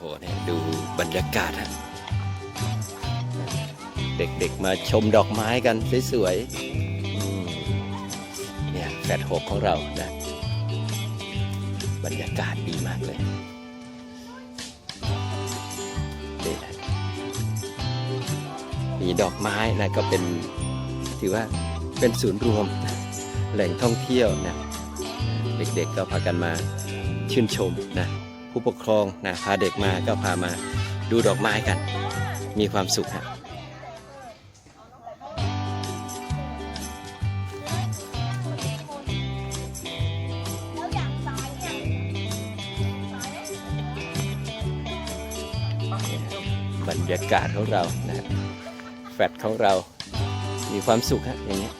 หเนี่ยดูบรรยากาศฮะเด็กๆมาชมดอกไม้กันสวยๆเนี่ยแฟดหกของเรานะ บรรยากาศดีมากเลยนี่นะมีดอกไม้นะก็เป็นถือว่าเป็นศูนย์รวมแหล่งท่องเที่ยวนะ เด็กๆก็พากันมาชื่นชมนะ ผู้ปกครองนะพาเด็กมาก็พามาดูดอกไม้กัน มีความสุขฮะแล้วอยากตายเนี่ยตายแล้วบรรยากาศของเรานะแฟดของเรา มีความสุขฮะอย่างเงี้ย